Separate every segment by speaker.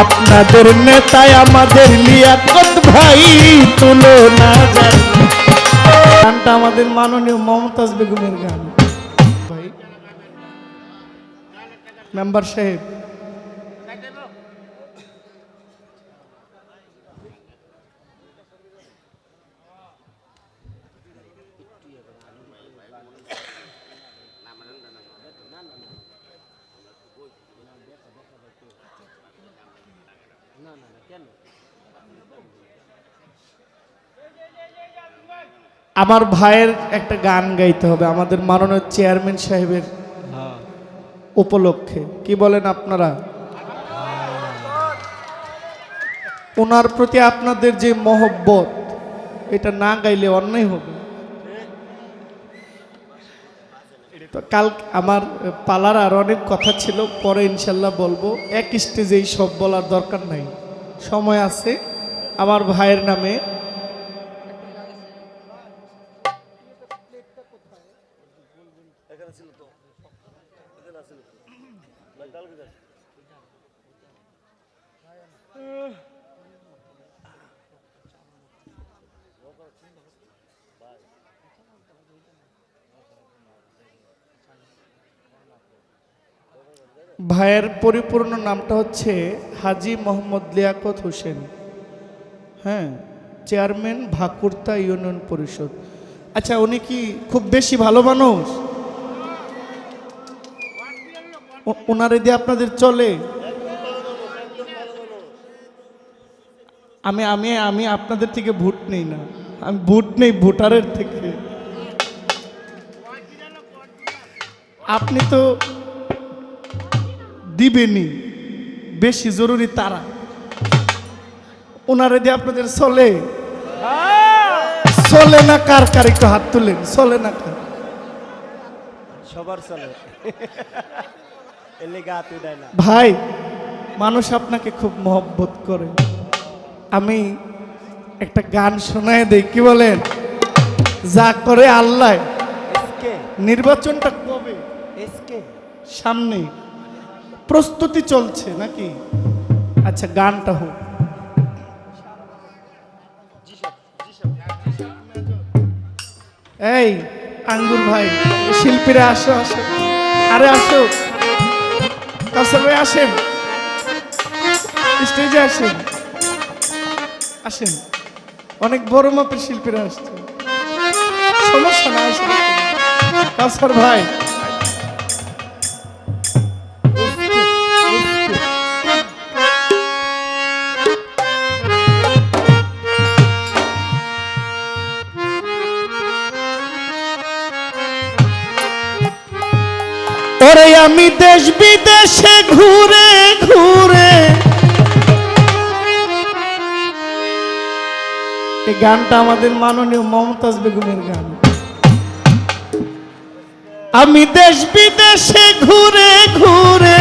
Speaker 1: আপনাদের নেতায় আমাদের লিয়াকত ভাই তুলো না গানটা আমাদের মাননীয় মমতাজ বেগমের গান। ভাই, মেম্বার সাহেব আমার ভাইয়ের একটা গান গাইতে হবে, আমাদের মাননীয় চেয়ারম্যান সাহেবের উপলক্ষে। কি বলেন আপনারা? ওনার প্রতি আপনাদের যে মহব্বত, এটা না গাইলে অন্যায় হবে। তো কাল আমার পালার আর অনেক কথা ছিল, পরে ইনশাল্লাহ বলব। এক স্টেজেই সব বলার দরকার নাই। সময় আছে। আমার ভাইয়ের নামে। ভাইয়ের পরিপূর্ণ নামটা হচ্ছে হাজি মোহাম্মদ লিয়াকত হোসেন। হ্যাঁ চেয়ারম্যান ভাকুর্তা ইউনিয়ন পরিষদ। আচ্ছা উনি কি খুব বেশি ভালো মানুষ? ওনারে দিয়ে আপনাদের চলে। আমি আমি আমি আপনাদের থেকে ভোট নেই না। আমি ভোট নেই ভোটারের থেকে। আপনি তো দিবেনি বেশি জরুরি তারা। ওনারে দিয়ে আপনাদের চলে। চলে না কার কার? একটু হাত তুলেন চলে না কার?
Speaker 2: সবার চলে।
Speaker 1: ভাই মানুষ আপনাকে খুব মহব্বত করে। আমি একটা গান শোনায় দেই কি বলেন? যা করে আল্লাহ। নির্বাচনটা কবে? সামনে। প্রস্তুতি চলছে নাকি? আচ্ছা গানটা হোক। এই, আঙ্গুর ভাই, শিল্পীরা আসো আসো। আরে আসো। কাউসার ভাই আসেন। স্টেজে আসেন। আসেন। অনেক বড় মাপের শিল্পীরা আসছে। সমস্যা না আসেন ভাই। বিদেশে ঘুরে ঘুরে। এই গানটা আমাদের মাননীয় মমতাজ বেগমের গান। আমি দেশ বিদেশে ঘুরে ঘুরে,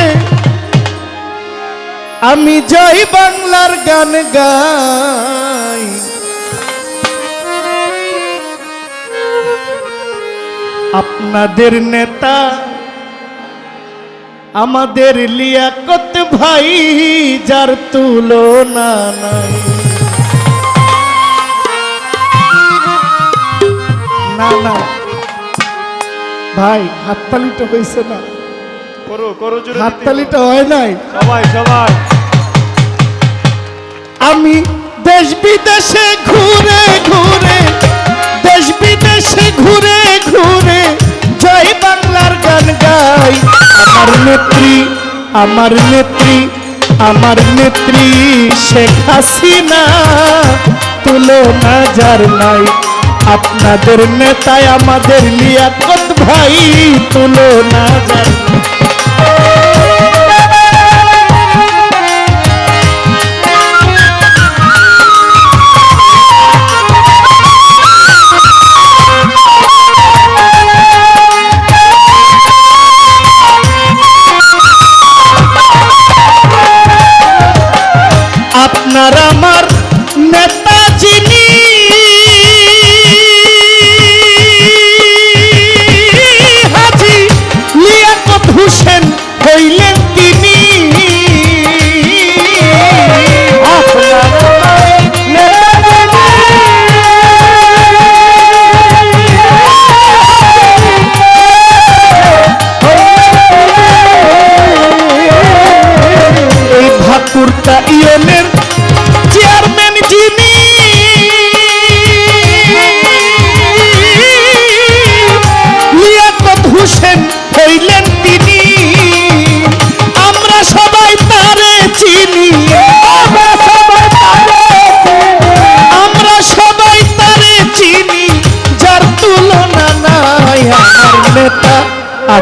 Speaker 1: আমি জয় বাংলার গান গাই। আপনাদের নেতা আমাদের লিয়া লিয়াকত ভাই যার তুলনা নাই। না না। ভাই হাততালিটা হয়েছে না।
Speaker 2: করো করো জোরে
Speaker 1: হাততালিটা হয় নাই।
Speaker 2: সবাই সবাই।
Speaker 1: আমি দেশ বিদেশে ঘুরে ঘুরে দেশ বিদেশে ঘুরে ঘুরে জয় বাংলার গান গাই। আমার নেত্রী আমার নেত্রী আমার নেত্রী শেখ হাসিনা। তুলনা যার নাই, আপনাদের নেতায় আমাদের লিয়াকত ভাই। তুলনা যার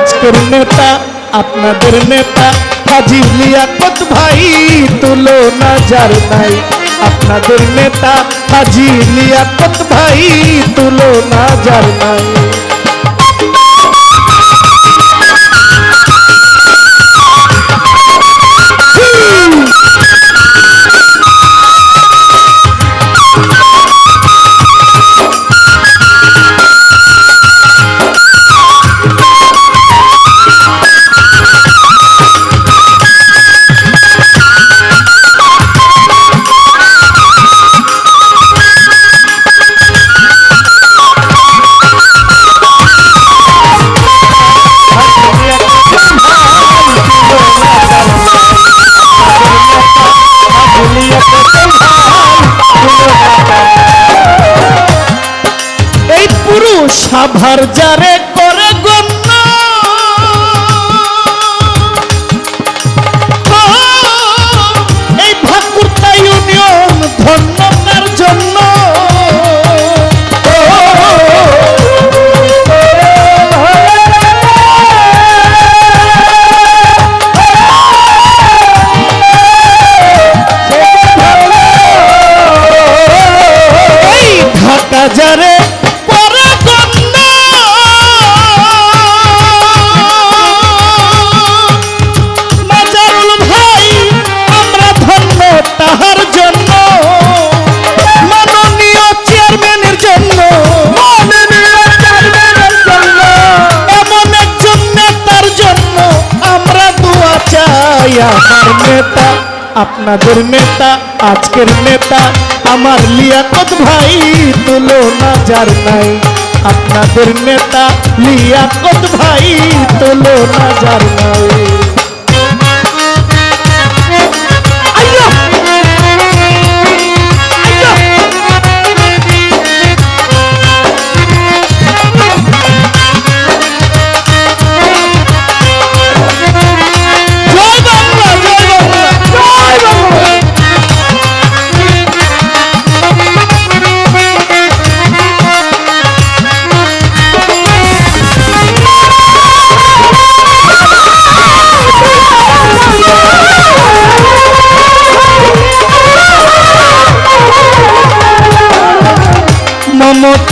Speaker 1: আজকের নেতা আপনাদের নেতা হাজি লিয়াকত ভাই তুলনা যার নাই আপনাদের নেতা হাজি লিয়াকত ভাই তুলনা যার নাই যারে আপনাদের নেতা, আজকের নেতা। আমার লিয়াকত ভাই তুলনা যার নাই। আপনাদের নেতা লিয়াকত ভাই তুলনা যার নাই। মমতাজের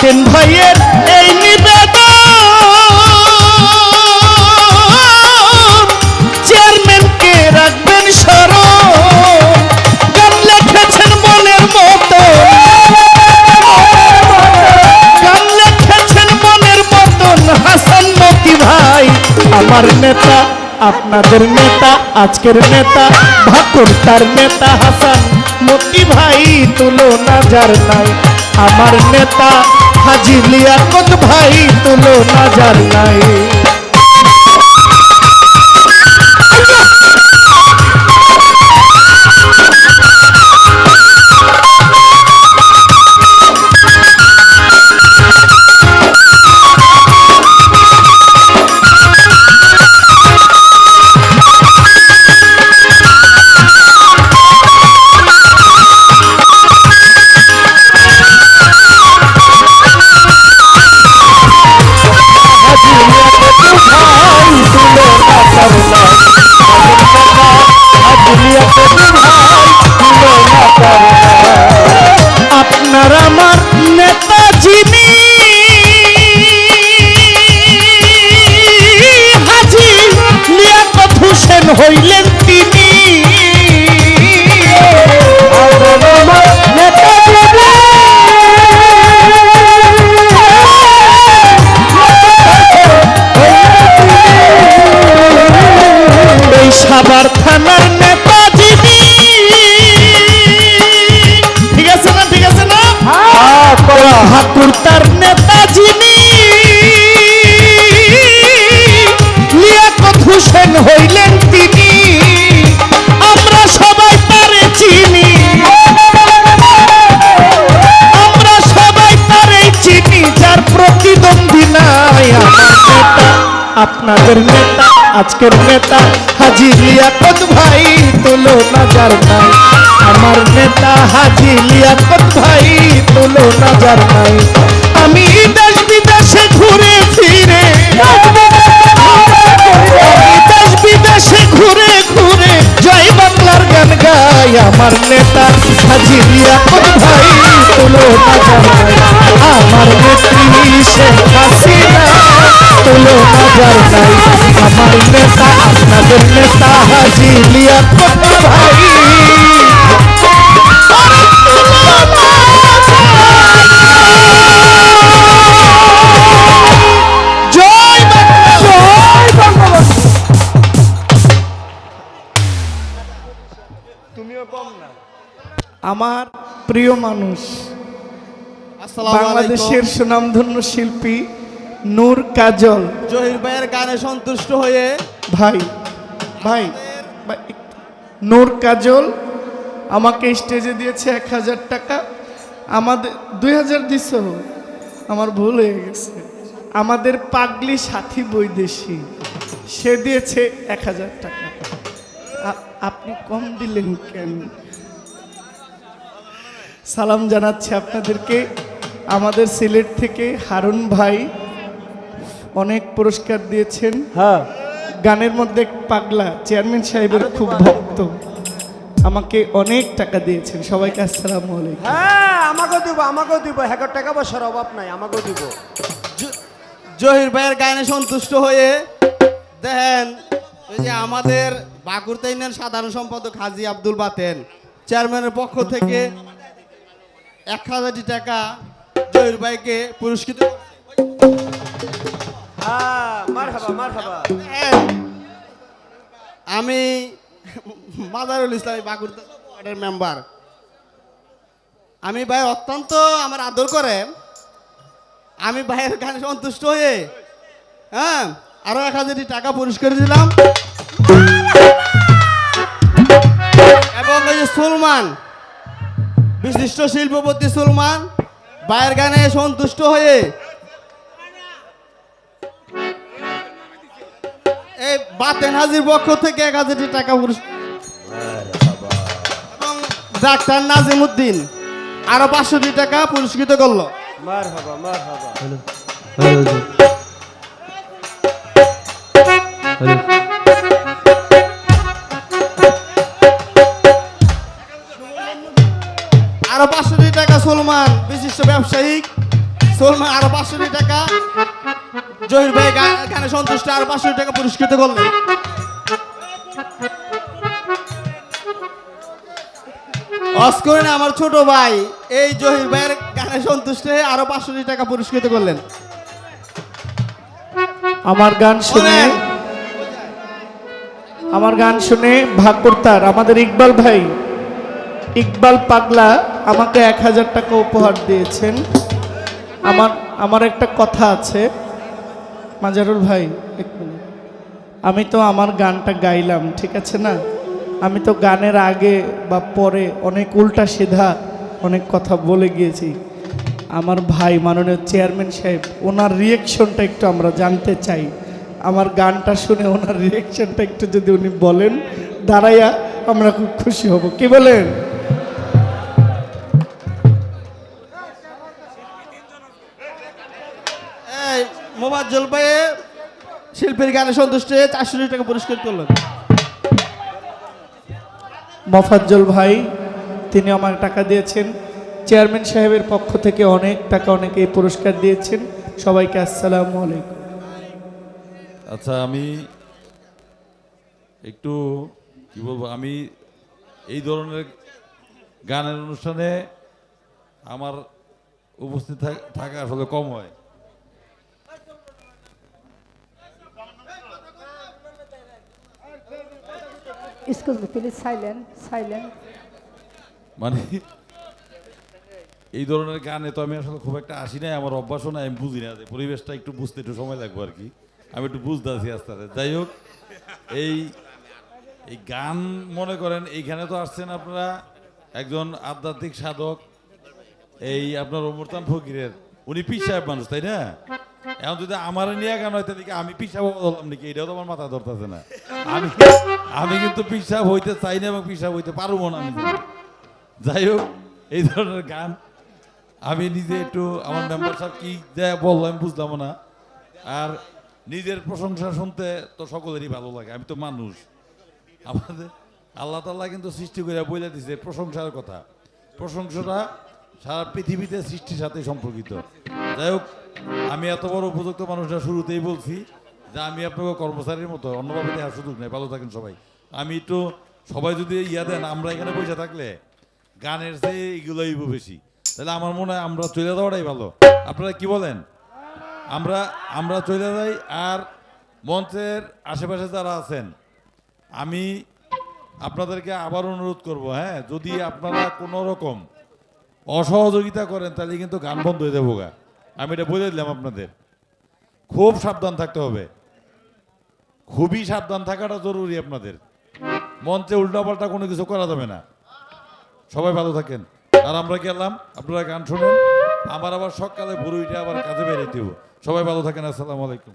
Speaker 1: বাতেন ভাইয়ের এই নিবেদন। চেয়ারম্যানকে রাখবেন স্মরণ। গান লিখেছেন মনের মতো। গান লিখেছেন মনের মতন হাসান মতি ভাই, আমার নেতা, আপনাদের নেতা, আজকের নেতা, ভাকুর তার নেতা হাসান মতি ভাই, তুলনা যার নাই। আমার নেতা হাজি লিয়াকত ভাই তুলনা যার নাই আপনাদের নেতা, আজকের নেতা হাজি লিয়াকত ভাই? তুলো নাজার নাই। আমার নেতা হাজি লিয়াকত ভাই? তুলো নাজার নাই। আমি দেশ বিদেশে ঘুরে ফিরে দেশ বিদেশে ঘুরে ঘুরে জয় বাংলার গান গাই আমার নেতা হাজি লিয়াকত ভাই? তুলো নাজার নাই। আমার নেত্রী শেখ তুলো নাজার নাই আমার নেতা আপনাদের নেতা হাজি লিয়াকত ভাই। আমার প্রিয় মানুষ বাংলাদেশের সুনামধন্য শিল্পী নূর কাজল।
Speaker 3: জহির ভাইয়ের গানে সন্তুষ্ট হয়ে
Speaker 1: ভাই ভাই। নূর কাজল আমাকে স্টেজে দিয়েছে এক হাজার টাকা। আমাদের দুই হাজার দিছ? আমার ভুল হয়ে গেছে। আমাদের পাগলি সাথী বৈদেশি সে দিয়েছে এক হাজার টাকা। আপনি কম দিলেন কেন? সালাম জানাচ্ছি আপনাদেরকে। আমাদের সিলেট থেকে হারুন ভাই অনেক পুরস্কার দিয়েছেন।
Speaker 2: হ্যাঁ।
Speaker 1: গানের মধ্যে পাগলা চেয়ারম্যান সাহেবের খুব ভক্ত। আমাকে অনেক টাকা দিয়েছেন। সবাইকে আসসালামু আলাইকুম।
Speaker 2: হ্যাঁ আমাকেও দিব আমাকেও দিব। হ্যাঁ টাকা পয়সার অভাব নাই আমাকেও দিব।
Speaker 3: জহির ভাইয়ের গানে সন্তুষ্ট হয়ে দেখেন ওই যে আমাদের বাকুরতা ইউনিয়ন সাধারণ সম্পাদক হাজি আব্দুল বাতেন চেয়ারম্যানের পক্ষ থেকে এক হাজারটি টাকা জহির ভাইকে পুরস্কৃত আমি মাদারুল ইসলামী বাকুরতা ওয়ার্ডের মেম্বার। আমি ভাই অত্যন্ত আমার আদর করে। আমি ভাইয়ের গানে সন্তুষ্ট হয়ে হ্যাঁ আরও এক হাজারটি টাকা পুরস্কার দিলাম। এবং ওই যে সুলমান, বিশিষ্ট শিল্পপতি সুলমান, ভাইয়ের গানে সন্তুষ্ট হয়ে এই বাতেন হাজির পক্ষ থেকে এক হাজারটি টাকা পুরস্কার। এবং ডাক্তার নাজিম উদ্দিন আরও পাঁচশোটি টাকা পুরস্কৃত করল। আরও পাঁচশোটি টাকা সলমান বিশিষ্ট ব্যবসায়িক সলমান আরও পাঁচশোটি টাকা। জহির ভাই গানে সন্তুষ্ট আরও পাঁচশো টাকা পুরস্কৃত করলেন। অস্করিন আমার ছোট ভাই এই জহির ভাইয়ের গানে সন্তুষ্ট হয়ে আরও পাঁচশোটি টাকা পুরস্কৃত করলেন।
Speaker 1: আমার গান শুনে আমার গান শুনে ভাগ করতার আমাদের ইকবাল ভাই ইকবাল পাগলা আমাকে এক হাজার টাকা উপহার দিয়েছেন। আমার আমার একটা কথা আছে। মাজারুল ভাই, এক মিনিট। আমি তো আমার গানটা গাইলাম, ঠিক আছে না? আমি তো গানের আগে বা পরে অনেক উল্টা সিধা অনেক কথা বলে গিয়েছি। আমার ভাই মাননীয় চেয়ারম্যান সাহেব, ওনার রিয়েকশনটা একটু আমরা জানতে চাই। আমার গানটা শুনে ওনার রিয়েকশনটা একটু যদি উনি বলেন, দাঁড়াইয়া আমরা খুব খুশি হব। কি বলেন?
Speaker 3: মোবাজ্জল ভাইয়ে শিল্পীর গানে সন্তুষ্ট হয়ে চারশো টাকা পুরস্কৃত করলেন।
Speaker 1: মফাজ্জল ভাই, তিনি আমার টাকা দিয়েছেন। চেয়ারম্যান সাহেবের পক্ষ থেকে অনেক টাকা, অনেকে পুরস্কার দিয়েছেন। সবাইকে আসসালামু আলাইকুম।
Speaker 4: আচ্ছা আমি একটু কি বলব, আমি এই ধরনের গানের অনুষ্ঠানে আমার উপস্থিত থাকা আসলে কম হয়।
Speaker 5: Silent, silent.
Speaker 4: মানে এই ধরনের গানে তো আমি আসলে খুব একটা আসি নাই আমার অভ্যাসও নাই আমি বুঝি না পরিবেশটা একটু বুঝতে একটু সময় লাগবে আর কি। আমি একটু বুঝতে আছি আস্তে আস্তে। যাই হোক এই এই গান মনে করেন এইখানে তো আসছেন আপনারা একজন আধ্যাত্মিক সাধক এই আপনার অমরতান ফকিরের। উনি পীর সাহেব মানুষ তাই না? এখন যদি আমার নিয়ে গান হয় তাহলে আমি পিসাব বললাম নাকি? এটাও তো আমার মাথা ধরতেছে না। আমি আমি কিন্তু পিসাব হইতে চাই না এবং পিসাব হইতে পারব না আমি। যাই হোক এই ধরনের গান আমি নিজে একটু আমার মেম্বার সাহেব কি দেয় বলল আমি বুঝলাম না। আর নিজের প্রশংসা শুনতে তো সকলেরই ভালো লাগে আমি তো মানুষ। আমাদের আল্লাহ তাল্লাহ কিন্তু সৃষ্টি করে বলে দিছে প্রশংসার কথা। প্রশংসাটা সারা পৃথিবীতে সৃষ্টির সাথে সম্পর্কিত। যাই হোক, আমি এত বড় উপযুক্ত মানুষরা শুরুতেই বলছি যে আমি আপনাকে কর্মচারীর মতো, অন্যভাবে দেওয়ার সুযোগ নেই। ভালো থাকেন সবাই। আমি একটু, সবাই যদি ইয়া দেন, আমরা এখানে বসে থাকলে গানের চেয়ে এগুলোই বেশি। তাহলে আমার মনে হয় আমরা চলে যাওয়াটাই ভালো। আপনারা কি বলেন? আমরা আমরা চলে যাই আর মঞ্চের আশেপাশে যারা আছেন, আমি আপনাদেরকে আবার অনুরোধ করব হ্যাঁ? যদি আপনারা কোনো রকম অসহযোগিতা করেন, তাহলে কিন্তু গান বন্ধ হয়ে যাব গা। আমি এটা বুঝে দিলাম আপনাদের। খুব সাবধান থাকতে হবে। খুবই সাবধান থাকাটা জরুরি আপনাদের। মঞ্চে উল্টাপাল্টা কোনো কিছু করা যাবে না। সবাই ভালো থাকেন। আর আমরা গেলাম, আপনারা গান শুনুন। আমার আবার সকালে ভুরুইটা আবার কাজে বেরিয়ে দিব। সবাই ভালো থাকেন, আসসালামু আলাইকুম।